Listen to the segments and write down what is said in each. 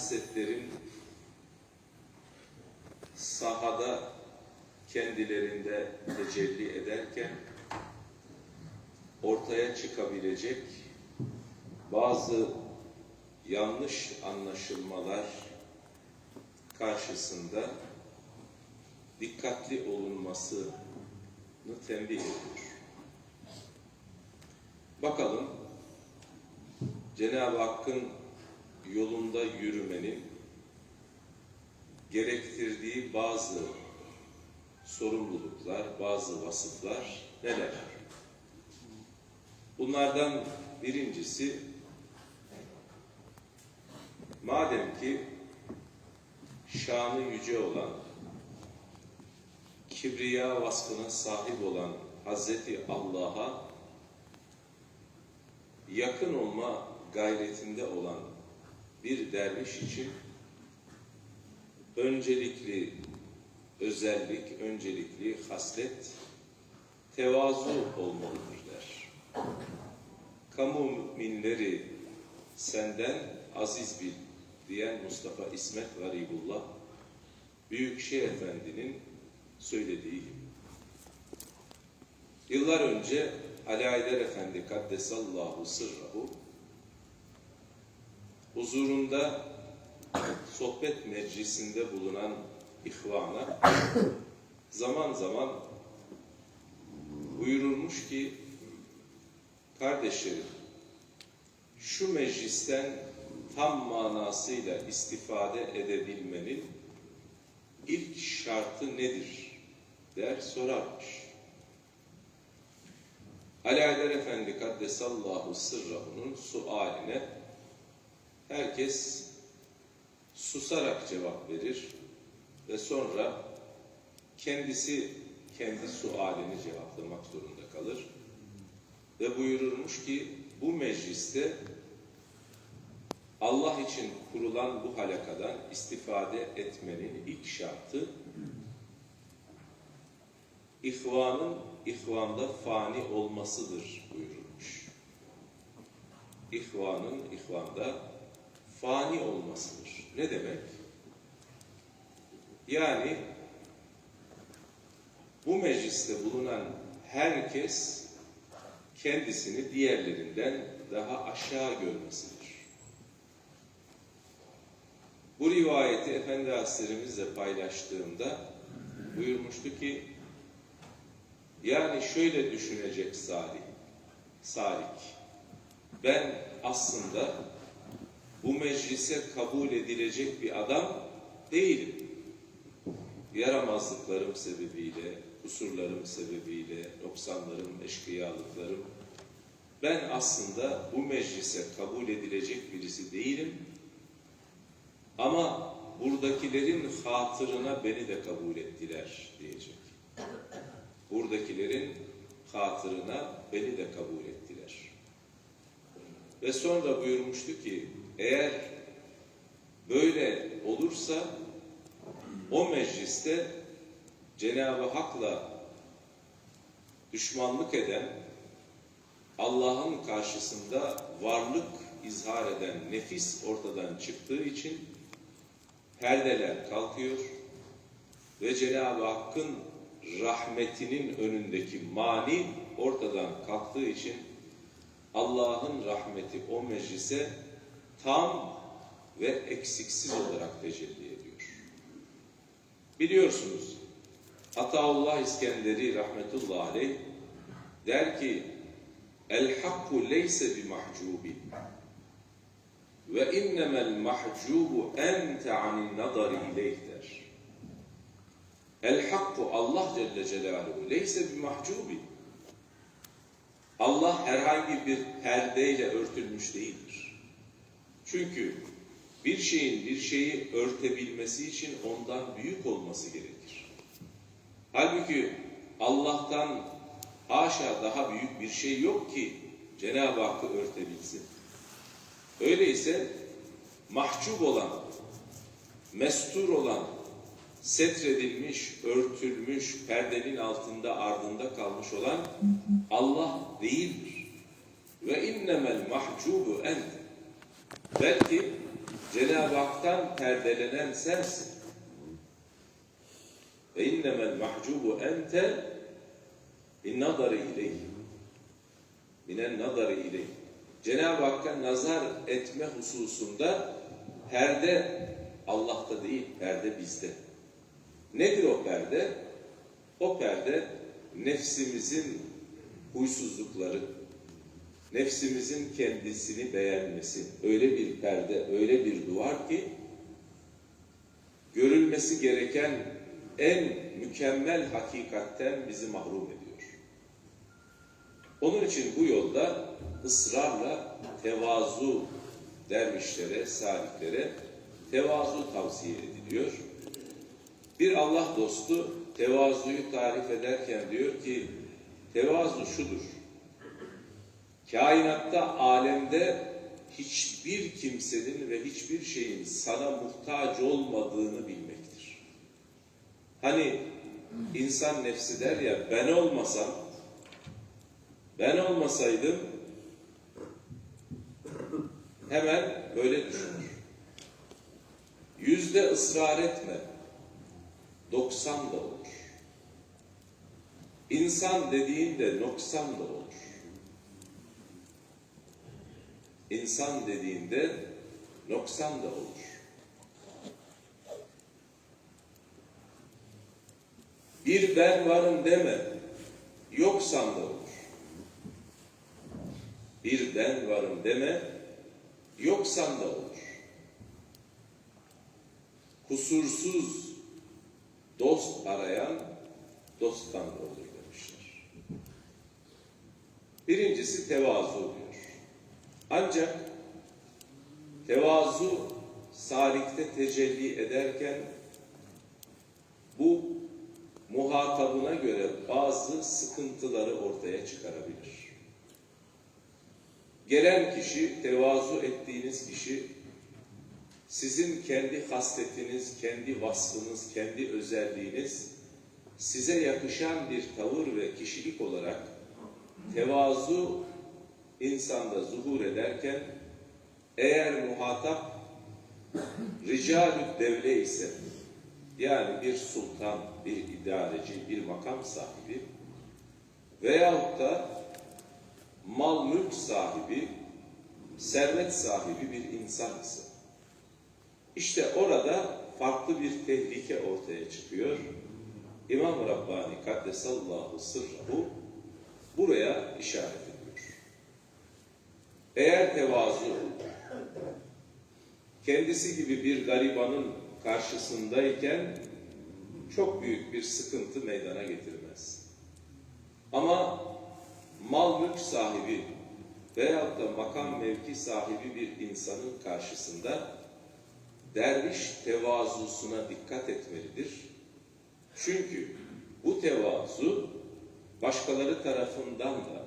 hasetlerin sahada kendilerinde tecelli ederken ortaya çıkabilecek bazı yanlış anlaşılmalar karşısında dikkatli olunmasını tembih ediyor. Bakalım Cenab-ı Hakk'ın yolunda yürümenin gerektirdiği bazı sorumluluklar, bazı vasıflar neler? Bunlardan birincisi madem ki şanı yüce olan, kibriya vasfına sahip olan Hazreti Allah'a yakın olma gayretinde olan bir derviş için öncelikli özellik, öncelikli haslet tevazu olmalıdır der. Kamu müminleri senden aziz bil diyen Mustafa İsmet Garibullah Büyükşehir Efendi'nin söylediği gibi. Yıllar önce Ali Aydar Efendi Kaddesallahu Sırrahu huzurunda sohbet meclisinde bulunan ihvana zaman zaman buyurulmuş ki kardeşlerim şu meclisten tam manasıyla istifade edebilmenin ilk şartı nedir der sorarmış. Ali Aydar Efendi Kaddesallahu Sırrahu'nun sualine herkes susarak cevap verir ve sonra kendisi kendi sualini cevaplamak zorunda kalır. Ve buyurulmuş ki bu mecliste Allah için kurulan bu halakadan istifade etmenin ilk şartı ihvanın ihvanda fani olmasıdır buyurulmuş. İhvanın ihvanda fani olmasıdır. Ne demek? Yani bu mecliste bulunan herkes kendisini diğerlerinden daha aşağı görmesidir. Bu rivayeti Efendi Hazretlerimizle paylaştığımda buyurmuştu ki yani şöyle düşünecek Salih, Salik. Ben aslında bu meclise kabul edilecek bir adam değilim. Yaramazlıklarım sebebiyle, kusurlarım sebebiyle, noksanlarım, eşkıyalıklarım. Ben aslında bu meclise kabul edilecek birisi değilim. Ama buradakilerin hatırına beni de kabul ettiler diyecek. Buradakilerin hatırına beni de kabul ettiler. Ve sonra buyurmuştu ki eğer böyle olursa o mecliste Cenab-ı Hak'la düşmanlık eden, Allah'ın karşısında varlık izhar eden nefis ortadan çıktığı için perdeler kalkıyor ve Cenab-ı Hakk'ın rahmetinin önündeki mani ortadan kalktığı için Allah'ın rahmeti o meclise tam ve eksiksiz olarak tecelli ediyor. Biliyorsunuz Ataullah İskenderi rahmetullahi aleyh der ki El hakku leyse bi mahcubi ve innemel mahcubu ente anin nadari ileyh der. El hakku Allah Celle Celaluhu leyse bi mahcubi Allah herhangi bir perdeyle örtülmüş değildir. Çünkü bir şeyin bir şeyi örtebilmesi için ondan büyük olması gerekir. Halbuki Allah'tan haşa daha büyük bir şey yok ki Cenab-ı Hakk'ı örtebilsin. Öyleyse mahcup olan, mestur olan, setredilmiş, örtülmüş, perdenin altında ardında kalmış olan Allah değildir. Ve innemel mahcubu ente. Belki Cenab-ı Hak'tan perdelenen sensin. Ve innemel mahcubu ente bin nazarı ileyh. Minen nazarı ileyh. Cenab-ı Hakk'a nazar etme hususunda perde Allah'ta değil, perde bizde. Nedir o perde? O perde nefsimizin huysuzlukları, nefsimizin kendisini beğenmesi. Öyle bir perde, öyle bir duvar ki görülmesi gereken en mükemmel hakikatten bizi mahrum ediyor. Onun için bu yolda ısrarla tevazu dervişlere, saliklere tevazu tavsiye ediliyor. Bir Allah dostu tevazuyu tarif ederken diyor ki tevazu şudur. Kainatta, alemde hiçbir kimsenin ve hiçbir şeyin sana muhtaç olmadığını bilmektir. Hani insan nefsi der ya ben olmasam, ben olmasaydım hemen böyle düşünür. Yüzde ısrar etme, doksan da olur. İnsan dediğinde noksan da olur. İnsan dediğinde noksan da olur. Bir ben varım deme, yoksan da olur. Bir ben varım deme, yoksan da olur. Kusursuz dost arayan dosttan da olur demişler. Birincisi tevazu diyor. Ancak tevazu salikte tecelli ederken bu muhatabına göre bazı sıkıntıları ortaya çıkarabilir. Gelen kişi, tevazu ettiğiniz kişi sizin kendi hasletiniz, kendi vasfınız, kendi özelliğiniz size yakışan bir tavır ve kişilik olarak tevazu insanda zuhur ederken eğer muhatap ricalü devle ise yani bir sultan, bir idareci, bir makam sahibi veyahut da mal mülk sahibi, servet sahibi bir insan ise işte orada farklı bir tehlike ortaya çıkıyor. İmam Rabbani Kaddesallahu sırrahu buraya işaret. Eğer tevazu kendisi gibi bir garibanın karşısındayken çok büyük bir sıkıntı meydana getirmez. Ama mal mülk sahibi veyahut da makam mevki sahibi bir insanın karşısında derviş tevazusuna dikkat etmelidir. Çünkü bu tevazu başkaları tarafından da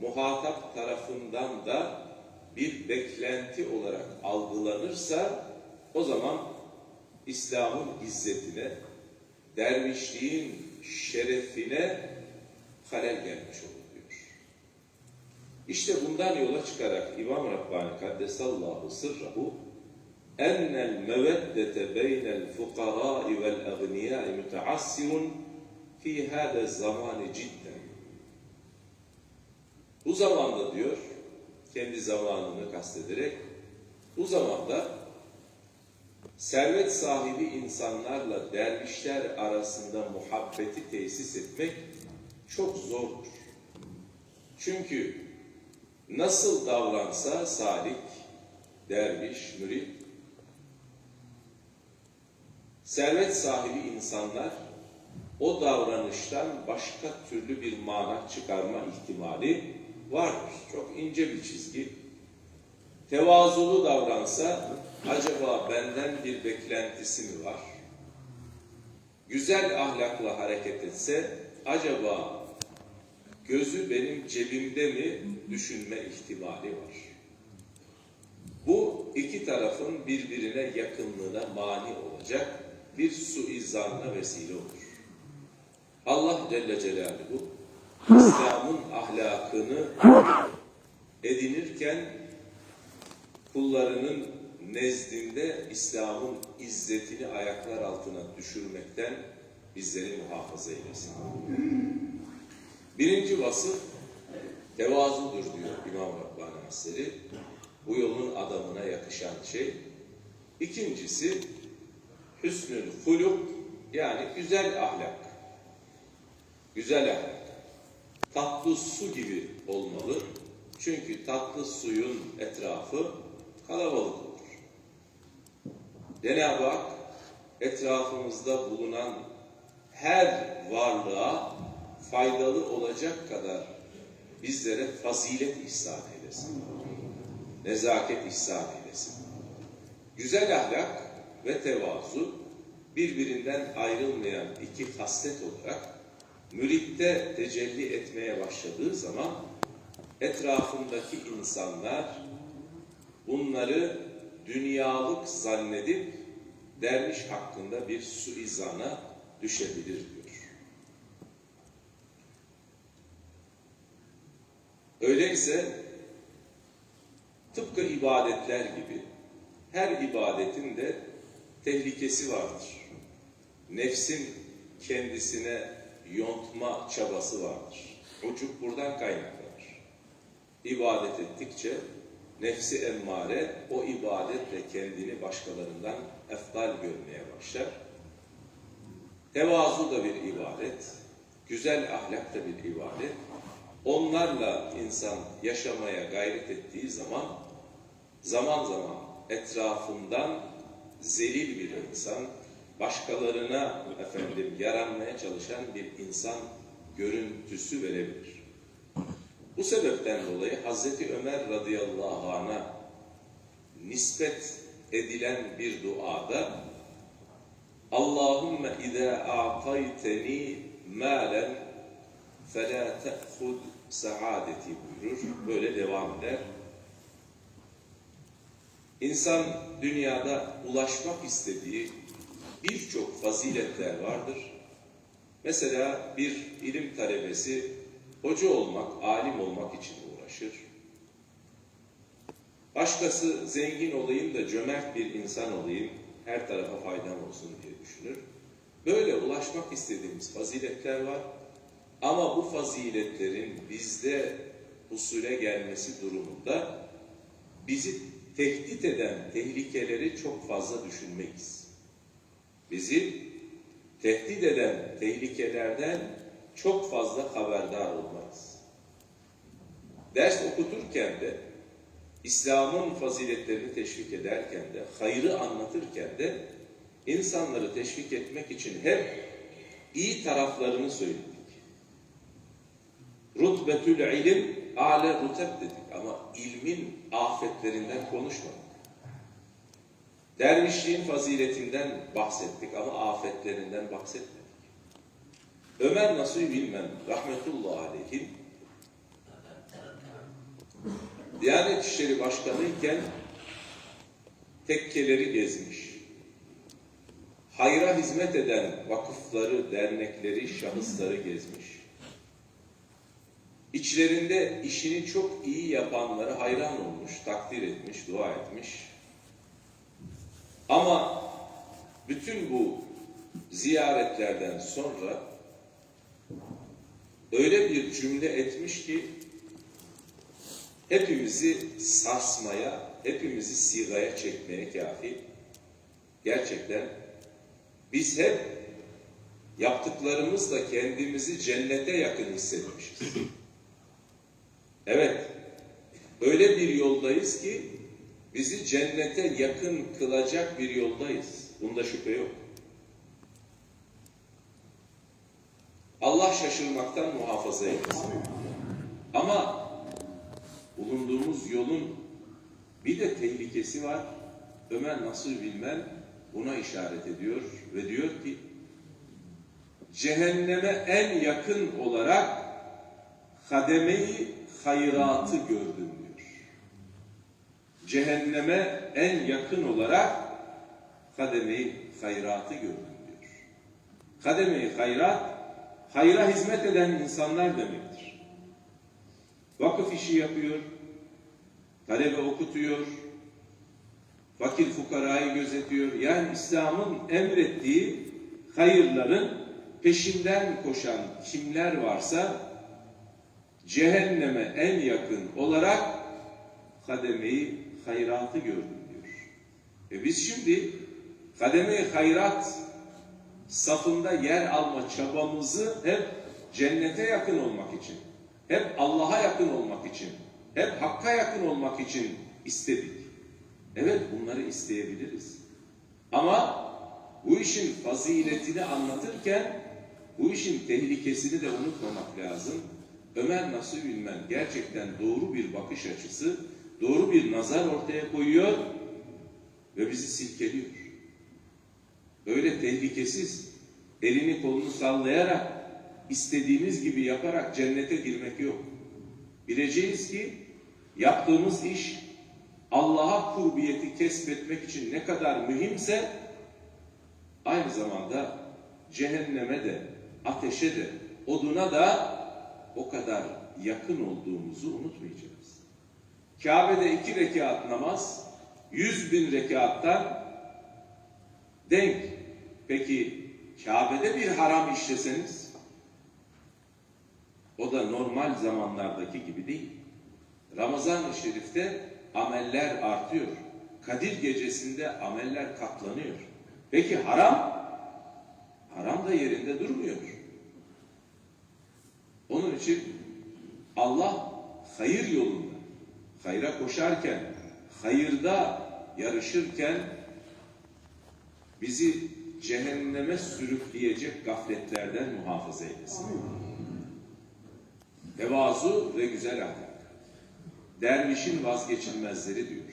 muhatap tarafından da bir beklenti olarak algılanırsa o zaman İslam'ın izzetine, dervişliğin şerefine halel gelmiş oluyor. İşte bundan yola çıkarak İmam Rabbani Kaddesallahu sırrahu ennel meveddete beynel fukarâi vel agniyâi müteassirun fi hâde zamani. Bu zamanda diyor, kendi zamanını kastederek, bu zamanda servet sahibi insanlarla dervişler arasında muhabbeti tesis etmek çok zordur. Çünkü nasıl davransa salik, derviş, mürit, servet sahibi insanlar o davranıştan başka türlü bir mana çıkarma ihtimali vardır. Çok ince bir çizgi. Tevazulu davransa acaba benden bir beklentisi mi var? Güzel ahlakla hareket etse acaba gözü benim cebimde mi düşünme ihtimali var? Bu iki tarafın birbirine yakınlığına mani olacak bir suizanla vesile olur. Allah Celle Celaluhu İslam'ın ahlakını edinirken kullarının nezdinde İslam'ın izzetini ayaklar altına düşürmekten bizleri muhafaza eylesin. Birinci vasıf tevazudur diyor İmam Rabbani Hazretleri. Bu yolun adamına yakışan şey. İkincisi hüsnül huluk yani güzel ahlak. Güzel ahlak. Tatlı su gibi olmalı. Çünkü tatlı suyun etrafı kalabalık olur. Cenab-ı Hak etrafımızda bulunan her varlığa faydalı olacak kadar bizlere fazilet ihsan eylesin. Nezaket ihsan eylesin. Güzel ahlak ve tevazu birbirinden ayrılmayan iki haslet olarak müritte tecelli etmeye başladığı zaman etrafındaki insanlar bunları dünyalık zannedip derviş hakkında bir suizana düşebilir diyor. Öyleyse tıpkı ibadetler gibi her ibadetin de tehlikesi vardır. Nefsin kendisine yontma çabası vardır. Ucuk buradan kaynaklanır. İbadet ettikçe nefsi emmare o ibadetle kendini başkalarından eftal görmeye başlar. Tevazu da bir ibadet, güzel ahlak da bir ibadet. Onlarla insan yaşamaya gayret ettiği zaman zaman zaman etrafından zelil bir insan, başkalarına efendim yaranmaya çalışan bir insan görüntüsü verebilir. Bu sebepten dolayı Hazreti Ömer radıyallahu anh'a nispet edilen bir duada Allahümme izâ a'tayteni mâlen felâ te'hud saadeti buyurur. Böyle devam eder. İnsan dünyada ulaşmak istediği birçok faziletler vardır. Mesela bir ilim talebesi hoca olmak, alim olmak için uğraşır. Başkası zengin olayım da cömert bir insan olayım, her tarafa faydam olsun diye düşünür. Böyle ulaşmak istediğimiz faziletler var. Ama bu faziletlerin bizde usule gelmesi durumunda bizi tehdit eden tehlikeleri çok fazla düşünmeyiz. Bizi tehdit eden tehlikelerden çok fazla haberdar olmayız. Ders okuturken de, İslam'ın faziletlerini teşvik ederken de, hayrı anlatırken de insanları teşvik etmek için hep iyi taraflarını söyledik. Rutbetül ilim ale ruteb dedik ama ilmin afetlerinden konuşmadık. Dervişliğin faziletinden bahsettik ama afetlerinden bahsetmedik. Ömer Nasuh Bilmem rahmetullahi aleyhi Diyanet İşleri Başkanı iken tekkeleri gezmiş. Hayra hizmet eden vakıfları, dernekleri, şahısları gezmiş. İçlerinde işini çok iyi yapanları hayran olmuş, takdir etmiş, dua etmiş. Ama bütün bu ziyaretlerden sonra öyle bir cümle etmiş ki hepimizi sarsmaya, hepimizi sigaya çekmeye kafi. Gerçekten biz hep yaptıklarımızla kendimizi cennete yakın hissetmişiz. Evet, öyle bir yoldayız ki bizi cennete yakın kılacak bir yoldayız. Bunda şüphe yok. Allah şaşırmaktan muhafaza eylesin. Ama bulunduğumuz yolun bir de tehlikesi var. Ömer Nasır Bilmen buna işaret ediyor ve diyor ki cehenneme en yakın olarak hademeyi hayratı gördüm. Cehenneme en yakın olarak hademeyi hayratı gördüm diyor. Hademeyi hayrat hayra hizmet eden insanlar demektir. Vakıf işi yapıyor, talebe okutuyor, fakir fukarayı gözetiyor. Yani İslam'ın emrettiği hayırların peşinden koşan kimler varsa cehenneme en yakın olarak kademeyi hayratı gördüm diyor. E biz şimdi kademe-i hayrat safında yer alma çabamızı hep cennete yakın olmak için, hep Allah'a yakın olmak için, hep Hakk'a yakın olmak için istedik. Evet bunları isteyebiliriz. Ama bu işin faziletini anlatırken bu işin tehlikesini de unutmamak lazım. Ömer Nasuh Ülmen gerçekten doğru bir bakış açısı, doğru bir nazar ortaya koyuyor ve bizi silkeliyor. Öyle tehlikesiz, elini kolunu sallayarak, istediğimiz gibi yaparak cennete girmek yok. Bileceğiz ki yaptığımız iş Allah'a kurbiyeti kesbetmek için ne kadar mühimse aynı zamanda cehenneme de, ateşe de, oduna da o kadar yakın olduğumuzu unutmayacağız. Kabe'de iki rekat namaz, yüz bin rekattan denk. Peki Kabe'de bir haram işleseniz, o da normal zamanlardaki gibi değil. Ramazan-ı Şerif'te ameller artıyor. Kadir gecesinde ameller katlanıyor. Peki haram? Haram da yerinde durmuyor. Onun için Allah hayır yolunda, hayra koşarken, hayırda yarışırken bizi cehenneme sürükleyecek gafletlerden muhafaza eylesin. Tevazu ve güzel ahlak. Dervişin vazgeçilmezleri diyor.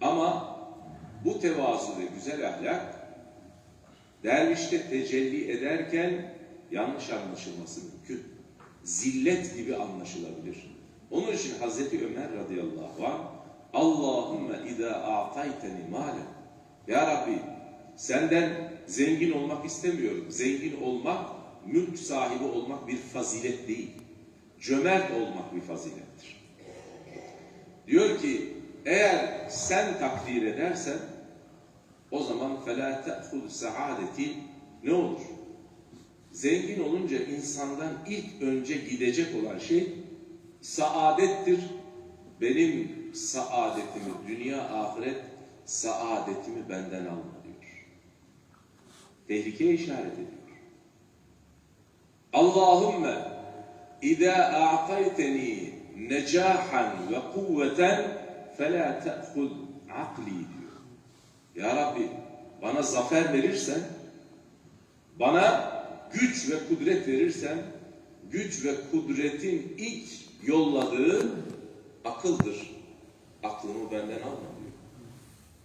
Ama bu tevazu ve güzel ahlak dervişte tecelli ederken yanlış anlaşılması mümkün. Zillet gibi anlaşılabilir. Onun için Hazreti Ömer radıyallahu anh Allahümme idâ a'tayteni mâle Ya Rabbi senden zengin olmak istemiyorum. Zengin olmak, mülk sahibi olmak bir fazilet değil. Cömert olmak bir fazilettir. Diyor ki eğer sen takdir edersen o zaman فَلَا تَأْخُذْ saadeti ne olur? Zengin olunca insandan ilk önce gidecek olan şey saadettir. Benim saadetimi, dünya ahiret saadetimi benden alma diyor. Tehlikeye işaret ediyor. Allahümme a'tayteni necahan ve kuvveten felâ te'khud akli diyor. Ya Rabbi bana zafer verirsen, bana güç ve kudret verirsen, güç ve kudretin ilk yolladığı akıldır. Aklımı benden alma diyor.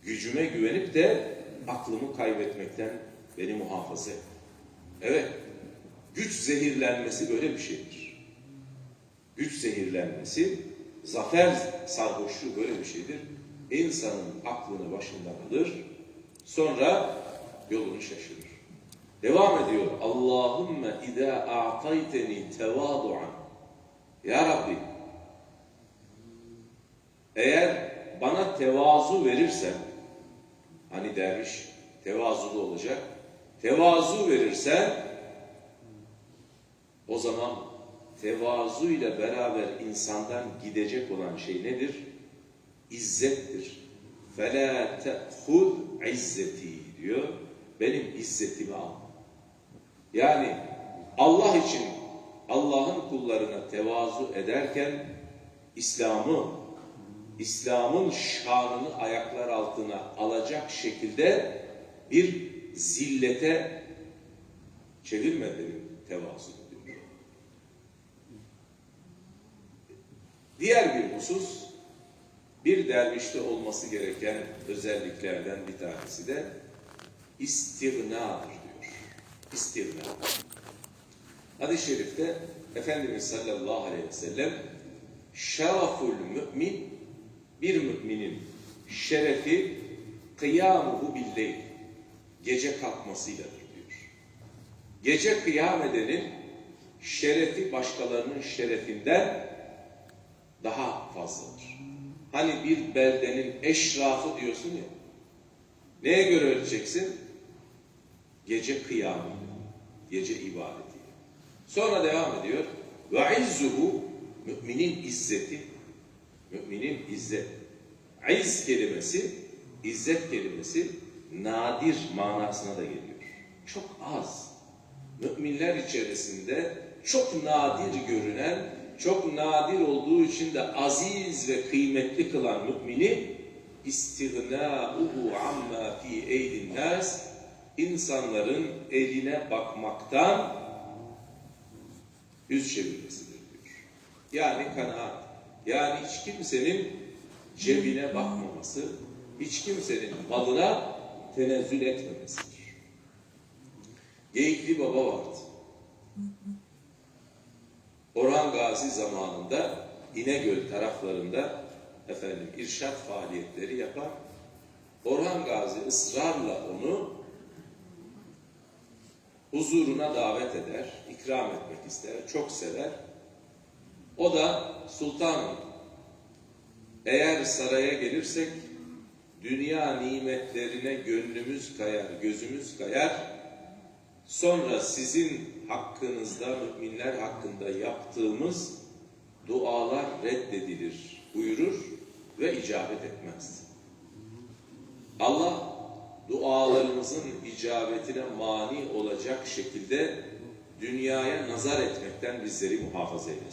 Gücüme güvenip de aklımı kaybetmekten beni muhafaza et. Evet, güç zehirlenmesi böyle bir şeydir. Güç zehirlenmesi, zafer sarhoşluğu böyle bir şeydir. İnsanın aklını başından alır, sonra yolunu şaşırır. Devam ediyor. Allahümme idâ a'tayteni tevadu'an. Ya Rabbi, eğer bana tevazu verirsen, hani derviş tevazulu olacak, tevazu verirsen, o zaman tevazu ile beraber insandan gidecek olan şey nedir? İzzettir. فَلَا تَأْخُذْ izzeti diyor. Benim izzetimi al. Yani Allah için Allah'ın kullarına tevazu ederken İslam'ı, İslam'ın şanını ayaklar altına alacak şekilde bir zillete çevirme benim tevazu. Diğer bir husus, bir dervişte olması gereken özelliklerden bir tanesi de istignadır diyor. İstigna. Hadis-i şerifte Efendimiz sallallahu aleyhi ve sellem şeraful mümin bir müminin şerefi kıyamuhu billeyl gece kalkmasıyladır diyor. Gece kıyam edenin şerefi başkalarının şerefinden daha fazladır. Hani bir beldenin eşrafı diyorsun ya. Neye göre ölçeceksin? Gece kıyamı, gece ibadeti. Sonra devam ediyor. Ve izzuhu müminin izzeti, müminin izzet. İz kelimesi, izzet kelimesi nadir manasına da geliyor. Çok az. Müminler içerisinde çok nadir görünen, çok nadir olduğu için de aziz ve kıymetli kılan mümini istihnâuhu amma fi eydin nas insanların eline bakmaktan yüz çevirmesidir diyor. Yani kanaat. Yani hiç kimsenin cebine bakmaması, hiç kimsenin malına tenezzül etmemesidir. Geyikli Baba vardı. Orhan Gazi zamanında İnegöl taraflarında efendim irşat faaliyetleri yapar. Orhan Gazi ısrarla onu huzuruna davet eder, ikram etmek ister, çok sever. O da sultanım eğer saraya gelirsek dünya nimetlerine gönlümüz kayar, gözümüz kayar. Sonra sizin hakkınızda, müminler hakkında yaptığımız dualar reddedilir buyurur ve icabet etmez. Allah dualarımızın icabetine mani olacak şekilde dünyaya nazar etmekten bizleri muhafaza eylesin.